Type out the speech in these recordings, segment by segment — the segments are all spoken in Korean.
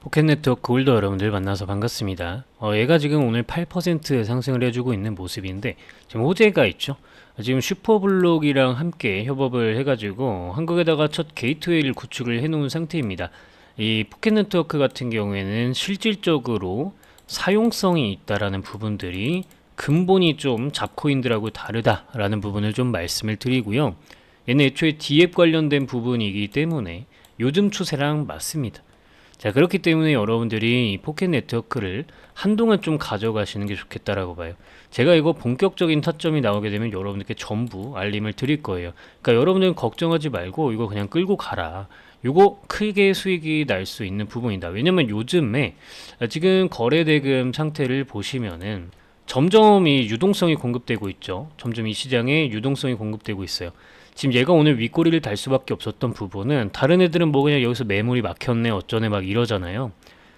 포켓 네트워크 골더 여러분들 만나서 반갑습니다. 어, 얘가 지금 오늘 8% 상승을 해주고 있는 모습인데 지금 호재가 있죠. 지금 슈퍼블록이랑 함께 협업을 해가지고 한국에다가 첫 게이트웨이를 구축을 해놓은 상태입니다. 이 포켓 네트워크 같은 경우에는 실질적으로 사용성이 있다라는 부분들이 근본이 좀 잡코인들하고 다르다라는 부분을 좀 말씀을 드리고요. 얘는 애초에 디앱 관련된 부분이기 때문에 요즘 추세랑 맞습니다. 자, 그렇기 때문에 여러분들이 이 포켓 네트워크를 한동안 좀 가져가시는 게 좋겠다라고 봐요. 제가 이거 본격적인 타점이 나오게 되면 여러분들께 전부 알림을 드릴 거예요. 그러니까 여러분들은 걱정하지 말고 이거 그냥 끌고 가라. 요거 크게 수익이 날 수 있는 부분이다. 왜냐면 요즘에 지금 거래 대금 상태를 보시면은 점점 이 유동성이 공급되고 있죠. 점점 이 시장에 유동성이 공급되고 있어요. 지금 얘가 오늘 윗꼬리를 달 수밖에 없었던 부분은 다른 애들은 뭐 그냥 여기서 매물이 막혔네 어쩌네 막 이러잖아요.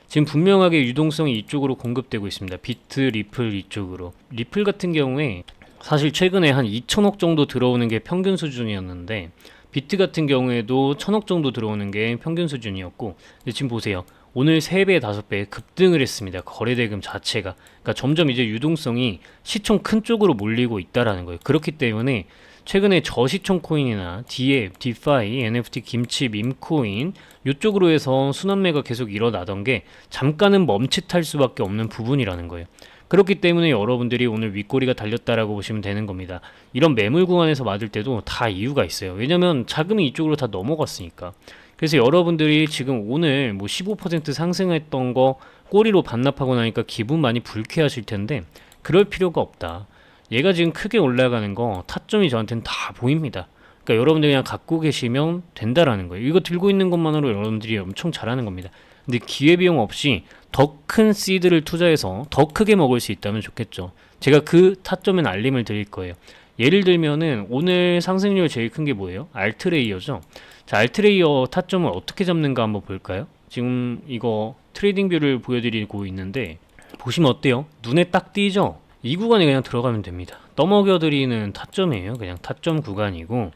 지금 분명하게 유동성이 이쪽으로 공급되고 있습니다. 비트, 리플 이쪽으로. 리플 같은 경우에 사실 최근에 한 2천억 정도 들어오는 게 평균 수준이었는데 비트 같은 경우에도 1000억 정도 들어오는 게 평균 수준이었고 지금 보세요. 오늘 3배, 5배 급등을 했습니다. 거래대금 자체가. 그러니까 점점 이제 유동성이 시총 큰 쪽으로 몰리고 있다라는 거예요. 그렇기 때문에 최근에 저시총 코인이나 디앱, 디파이, NFT, 김치, 밈코인 이쪽으로 해서 순환매가 계속 일어나던 게 잠깐은 멈칫할 수밖에 없는 부분이라는 거예요. 그렇기 때문에 여러분들이 오늘 윗꼬리가 달렸다라고 보시면 되는 겁니다. 이런 매물 구간에서 맞을 때도 다 이유가 있어요. 왜냐면 자금이 이쪽으로 다 넘어갔으니까. 그래서 여러분들이 지금 오늘 뭐 15% 상승했던 거 꼬리로 반납하고 나니까 기분 많이 불쾌하실 텐데 그럴 필요가 없다. 얘가 지금 크게 올라가는 거 타점이 저한테는 다 보입니다. 그러니까 여러분들 그냥 갖고 계시면 된다라는 거예요. 이거 들고 있는 것만으로 여러분들이 엄청 잘하는 겁니다. 근데 기회비용 없이 더 큰 시드를 투자해서 더 크게 먹을 수 있다면 좋겠죠. 제가 그 타점엔 알림을 드릴 거예요. 예를 들면은 오늘 상승률 제일 큰 게 뭐예요? 알트레이어죠. 자, 알트레이어 타점을 어떻게 잡는가 한번 볼까요? 지금 이거 트레이딩 뷰를 보여드리고 있는데 보시면 어때요? 눈에 딱 띄죠? 이 구간에 그냥 들어가면 됩니다. 떠먹여드리는 타점이에요. 그냥 타점 구간이고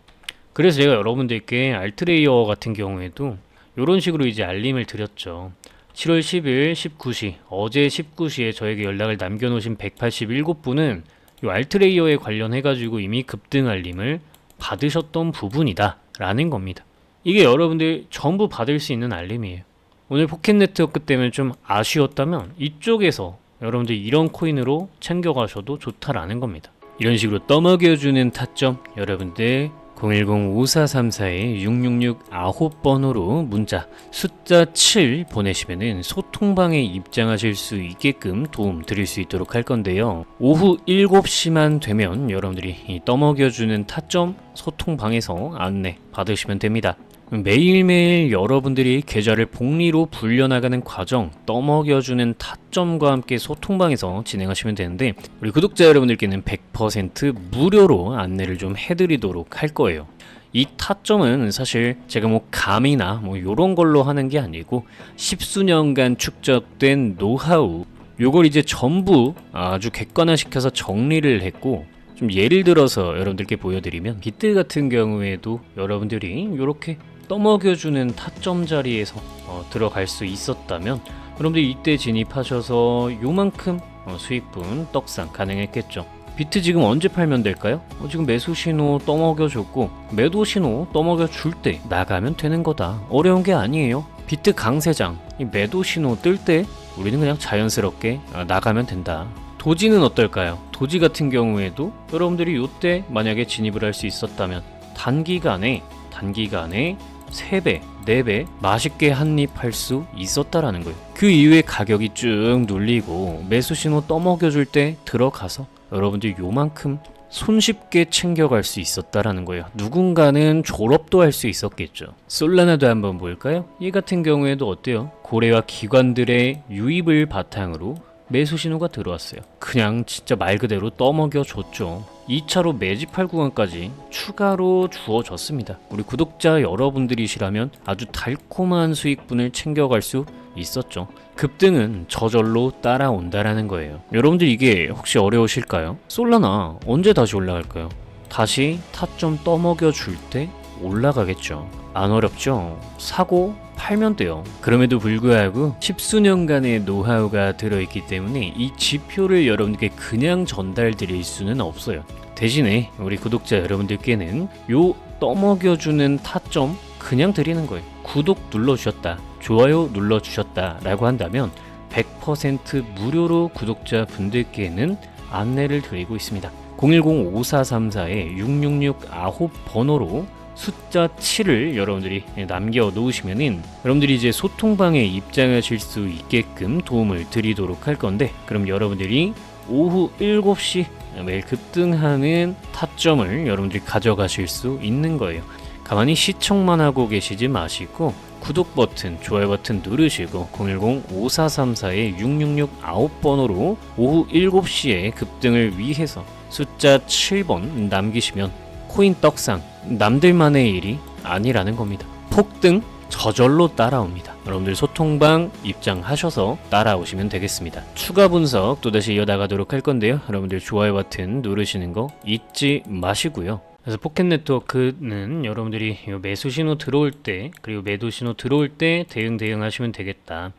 그래서 제가 여러분들께 알트레이어 같은 경우에도 이런 식으로 이제 알림을 드렸죠. 7월 10일 19시 어제 19시에 저에게 연락을 남겨놓으신 187분은 이 알트레이어에 관련해가지고 이미 급등 알림을 받으셨던 부분이다 라는 겁니다. 이게 여러분들 전부 받을 수 있는 알림이에요. 오늘 포켓 네트워크 때문에 좀 아쉬웠다면 이쪽에서 여러분들 이런 코인으로 챙겨가셔도 좋다라는 겁니다. 이런 식으로 떠먹여주는 타점 여러분들 010-5434-6666 9번으로 문자 숫자 7 보내시면은 소통방에 입장하실 수 있게끔 도움 드릴 수 있도록 할 건데요. 오후 7시만 되면 여러분들이 이 떠먹여주는 타점 소통방에서 안내 받으시면 됩니다. 매일매일 여러분들이 계좌를 복리로 불려나가는 과정 떠먹여주는 타점과 함께 소통방에서 진행하시면 되는데 우리 구독자 여러분들께는 100% 무료로 안내를 좀 해드리도록 할 거예요. 이 타점은 사실 제가 뭐 감이나 뭐 요런 걸로 하는 게 아니고 십수년간 축적된 노하우 요걸 이제 전부 아주 객관화시켜서 정리를 했고 좀 예를 들어서 여러분들께 보여드리면 비트 같은 경우에도 여러분들이 이렇게 떠먹여주는 타점 자리에서 어, 들어갈 수 있었다면 여러분들 이때 진입하셔서 요만큼 어, 수익분 떡상 가능했겠죠. 비트 지금 언제 팔면 될까요? 어, 지금 매수 신호 떠먹여줬고 매도 신호 떠먹여줄 때 나가면 되는 거다. 어려운 게 아니에요. 비트 강세장 이 매도 신호 뜰 때 우리는 그냥 자연스럽게 어, 나가면 된다. 도지는 어떨까요? 도지 같은 경우에도 여러분들이 이때 만약에 진입을 할 수 있었다면 단기간에 단기간에 3배, 4배 맛있게 한 입 할 수 있었다라는 거예요. 그 이후에 가격이 쭉 눌리고 매수 신호 떠먹여줄 때 들어가서 여러분들 요만큼 손쉽게 챙겨갈 수 있었다라는 거예요. 누군가는 졸업도 할 수 있었겠죠. 솔라나도 한번 볼까요? 이 같은 경우에도 어때요? 고래와 기관들의 유입을 바탕으로 매수 신호가 들어왔어요. 그냥 진짜 말 그대로 떠먹여 줬죠. 2차로 매집할 구간까지 추가로 주어졌습니다. 우리 구독자 여러분들이시라면 아주 달콤한 수익분을 챙겨갈 수 있었죠. 급등은 저절로 따라온다라는 거예요. 여러분들 이게 혹시 어려우실까요? 솔라나 언제 다시 올라갈까요? 다시 타점 떠먹여 줄 때 올라가겠죠. 안 어렵죠? 사고 팔면 돼요. 그럼에도 불구하고 십수년간의 노하우가 들어있기 때문에 이 지표를 여러분들께 그냥 전달드릴 수는 없어요. 대신에 우리 구독자 여러분들께는 요 떠먹여주는 타점 그냥 드리는 거예요. 구독 눌러주셨다, 좋아요 눌러주셨다 라고 한다면 100% 무료로 구독자 분들께는 안내를 드리고 있습니다. 010-5434-6669 번호로 숫자 7을 여러분들이 남겨 놓으시면은 여러분들이 이제 소통방에 입장하실 수 있게끔 도움을 드리도록 할 건데 그럼 여러분들이 오후 7시 매일 급등하는 타점을 여러분들이 가져가실 수 있는 거예요. 가만히 시청만 하고 계시지 마시고 구독 버튼, 좋아요 버튼 누르시고 010-5434-6669번호로 오후 7시에 급등을 위해서 숫자 7번 남기시면 코인 떡상 남들만의 일이 아니라는 겁니다. 폭등 저절로 따라옵니다. 여러분들 소통방 입장하셔서 따라오시면 되겠습니다. 추가 분석 또다시 이어나가도록 할 건데요. 여러분들 좋아요 버튼 누르시는 거 잊지 마시고요. 그래서 포켓 네트워크는 여러분들이 요 매수 신호 들어올 때 그리고 매도 신호 들어올 때 대응 대응하시면 되겠다.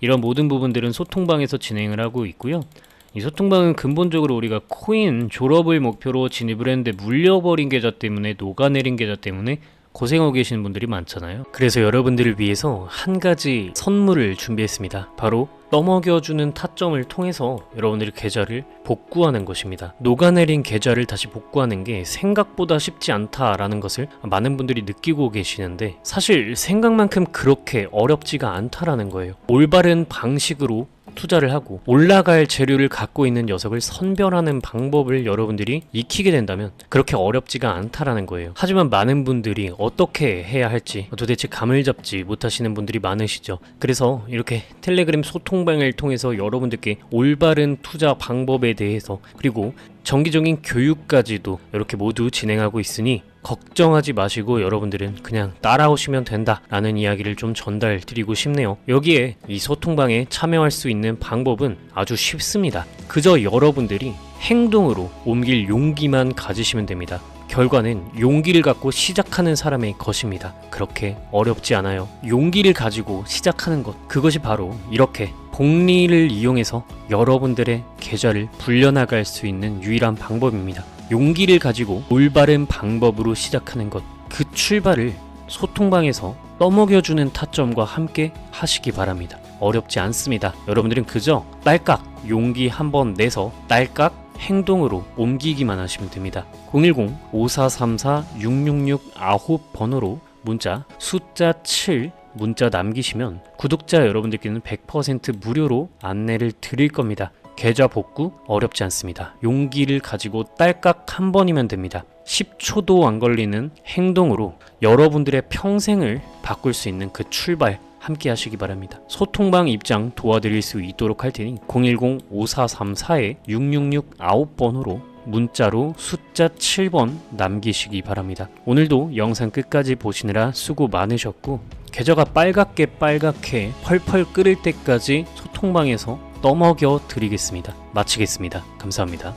이런 모든 부분들은 소통방에서 진행을 하고 있고요. 이 소통방은 근본적으로 우리가 코인 졸업을 목표로 진입을 했는데 물려버린 계좌 때문에 녹아내린 계좌 때문에 고생하고 계시는 분들이 많잖아요. 그래서 여러분들을 위해서 한 가지 선물을 준비했습니다. 바로 떠먹여주는 타점을 통해서 여러분들의 계좌를 복구하는 것입니다. 녹아내린 계좌를 다시 복구하는 게 생각보다 쉽지 않다라는 것을 많은 분들이 느끼고 계시는데 사실 생각만큼 그렇게 어렵지가 않다라는 거예요. 올바른 방식으로 투자를 하고 올라갈 재료를 갖고 있는 녀석을 선별하는 방법을 여러분들이 익히게 된다면 그렇게 어렵지가 않다라는 거예요. 하지만 많은 분들이 어떻게 해야 할지 도대체 감을 잡지 못하시는 분들이 많으시죠. 그래서 이렇게 텔레그램 소통방을 통해서 여러분들께 올바른 투자 방법에 대해서 그리고 정기적인 교육까지도 이렇게 모두 진행하고 있으니 걱정하지 마시고 여러분들은 그냥 따라오시면 된다라는 이야기를 좀 전달드리고 싶네요. 여기에 이 소통방에 참여할 수 있는 방법은 아주 쉽습니다. 그저 여러분들이 행동으로 옮길 용기만 가지시면 됩니다. 결과는 용기를 갖고 시작하는 사람의 것입니다. 그렇게 어렵지 않아요. 용기를 가지고 시작하는 것, 그것이 바로 이렇게 복리를 이용해서 여러분들의 계좌를 불려나갈 수 있는 유일한 방법입니다. 용기를 가지고 올바른 방법으로 시작하는 것, 그 출발을 소통방에서 떠먹여주는 타점과 함께 하시기 바랍니다. 어렵지 않습니다. 여러분들은 그저 딸깍 용기 한번 내서 딸깍 행동으로 옮기기만 하시면 됩니다. 010-5434-6669번호로 문자 숫자 7 문자 남기시면 구독자 여러분들께는 100% 무료로 안내를 드릴 겁니다. 계좌 복구 어렵지 않습니다. 용기를 가지고 딸깍 한 번이면 됩니다. 10초도 안 걸리는 행동으로 여러분들의 평생을 바꿀 수 있는 그 출발 함께 하시기 바랍니다. 소통방 입장 도와드릴 수 있도록 할 테니 010-5434-6669번호로 문자로 숫자 7번 남기시기 바랍니다. 오늘도 영상 끝까지 보시느라 수고 많으셨고 계좌가 빨갛게 빨갛게 펄펄 끓을 때까지 소통방에서 떠먹여 드리겠습니다. 마치겠습니다. 감사합니다.